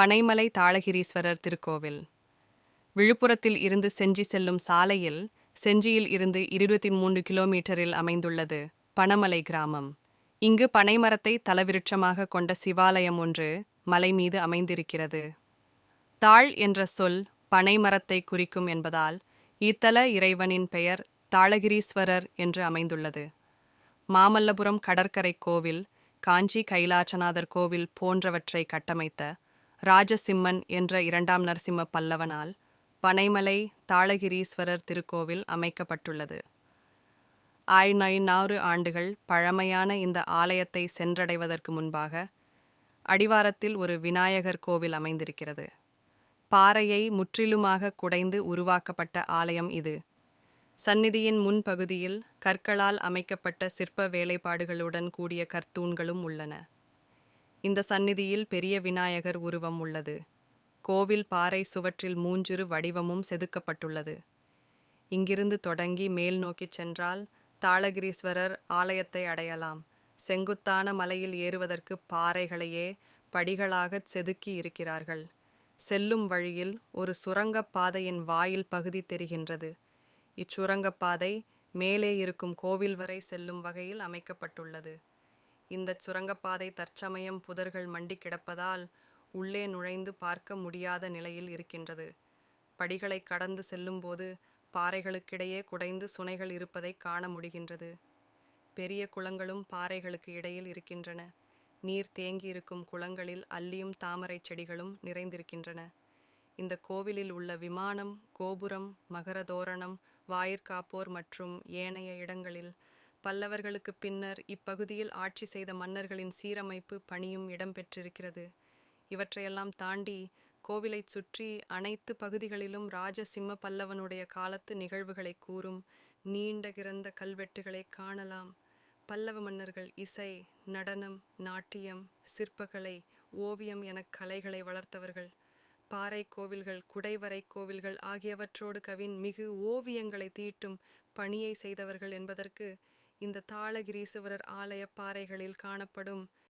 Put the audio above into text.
பனைமலை தாளகிரீஸ்வரர் திருக்கோவில். விழுப்புரத்தில் இருந்து செஞ்சி செல்லும் சாலையில் செஞ்சியில் இருந்து இருபத்தி மூன்று கிலோமீட்டரில் அமைந்துள்ளது பனமலை கிராமம். இங்கு பனைமரத்தை தலவிருட்சமாக கொண்ட சிவாலயம் ஒன்று மலை மீது அமைந்திருக்கிறது. தாழ் என்ற சொல் பனைமரத்தை குறிக்கும் என்பதால் இத்தல இறைவனின் பெயர் தாளகிரீஸ்வரர் என்று அமைந்துள்ளது. மாமல்லபுரம் கடற்கரை கோவில் காஞ்சி கைலாசநாதர் கோவில் போன்றவற்றை கட்டமைத்த ராஜசிம்மன் என்ற இரண்டாம் நரசிம்ம பல்லவனால் பனைமலை தாளகிரீஸ்வரர் திருக்கோவில் அமைக்கப்பட்டுள்ளது. ஆயிரத்து ஆண்டுகள் பழமையான இந்த ஆலயத்தை சென்றடைவதற்கு முன்பாக அடிவாரத்தில் ஒரு விநாயகர் கோவில் அமைந்திருக்கிறது. பாறையை முற்றிலுமாக குடைந்து உருவாக்கப்பட்ட ஆலயம் இது. சந்நிதியின் முன்பகுதியில் கற்களால் அமைக்கப்பட்ட சிற்ப வேலைப்பாடுகளுடன் கூடிய கர்த்தூண்களும் உள்ளன. இந்த சந்நிதியில் பெரிய விநாயகர் உருவம் உள்ளது. கோவில் பாறை சுவற்றில் மூஞ்சிறு வடிவமும் செதுக்கப்பட்டுள்ளது. இங்கிருந்து தொடங்கி மேல் நோக்கிச் சென்றால் தாளகிரீஸ்வரர் ஆலயத்தை அடையலாம். செங்குத்தான மலையில் ஏறுவதற்கு பாறைகளையே படிகளாகச் செதுக்கி இருக்கிறார்கள். செல்லும் வழியில் ஒரு சுரங்கப் பாதையின் வாயில் பகுதி தெரிகின்றது. இச்சுரங்கப்பாதை மேலே இருக்கும் கோவில் வரை செல்லும் வகையில் அமைக்கப்பட்டுள்ளது. இந்த சுரங்கப்பாதை தற்சமயம் புதர்கள் மண்டி கிடப்பதால் உள்ளே நுழைந்து பார்க்க முடியாத நிலையில் இருக்கின்றது. படிகளை கடந்து செல்லும்போது பாறைகளுக்கிடையே குடைந்து சுனைகள் இருப்பதை காண முடிகின்றது. பெரிய குளங்களும் பாறைகளுக்கு இடையில் இருக்கின்றன. நீர் தேங்கியிருக்கும் குளங்களில் அல்லியும் தாமரை செடிகளும் நிறைந்திருக்கின்றன. இந்த கோவிலில் உள்ள விமானம் கோபுரம் மகரதோரணம் வாயிற்காப்போர் மற்றும் ஏனைய இடங்களில் பல்லவர்களுக்கு பின்னர் இப்பகுதியில் ஆட்சி செய்த மன்னர்களின் சீரமைப்பு பணியும் இடம்பெற்றிருக்கிறது. இவற்றையெல்லாம் தாண்டி கோவிலைச் சுற்றி அனைத்து பகுதிகளிலும் ராஜசிம்ம பல்லவனுடைய காலத்து நிகழ்வுகளை கூறும் நீண்ட கிறந்த கல்வெட்டுகளை காணலாம். பல்லவ மன்னர்கள் இசை நடனம் நாட்டியம் சிற்பக்கலை ஓவியம் என கலைகளை வளர்த்தவர்கள். பாறை கோவில்கள் குடைவரை கோவில்கள் ஆகியவற்றோடு கவின் மிகு ஓவியங்களை தீட்டும் பணியை செய்தவர்கள் என்பதற்கு இந்த தாளகிரீசுவரர் ஆலய பாறைகளில் காணப்படும்.